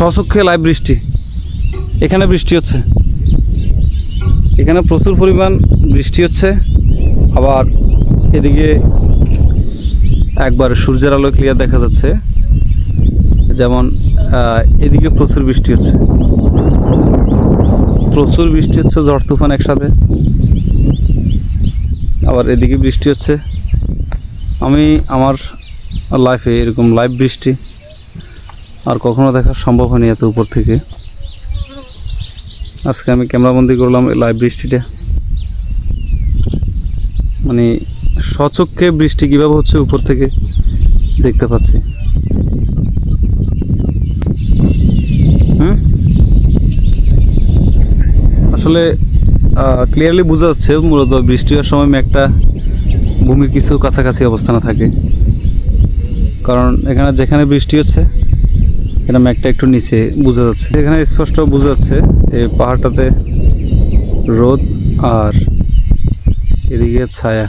স্বচক্ষে লাইভ বৃষ্টি। এখানে বৃষ্টি হচ্ছে। এখানে প্রচুর পরিমাণ বৃষ্টি হচ্ছে। আবার এদিকে একবার সূর্যের আলো ক্লিয়ার দেখা যাচ্ছে। যেমন এদিকে প্রচুর বৃষ্টি হচ্ছে। প্রচুর বৃষ্টি হচ্ছে, ঝড় তুফান একসাথে। আবার এদিকে বৃষ্টি হচ্ছে। আমি আমার লাইফে এরকম লাইভ বৃষ্টি আর কখনো দেখা সম্ভব হয়নি এত উপর থেকে। আজকে আমি ক্যামেরাবন্দি করলাম লাইভ বৃষ্টিটা মানে সচক্ষে বৃষ্টি কীভাবে হচ্ছে উপর থেকে দেখতে পাচ্ছি। আসলে ক্লিয়ারলি বোঝা যাচ্ছে মূলত বৃষ্টি হওয়ার সময় একটা ভূমির কিছু কাছাকাছি অবস্থানে থাকে। কারণ এখানে যেখানে বৃষ্টি হচ্ছে এটা ম্যাকটা একটু নিচে বোঝা যাচ্ছে। এখানে স্পষ্ট বোঝা যাচ্ছে এই পাহাড়টাতে রোদ আর এদিকে ছায়া।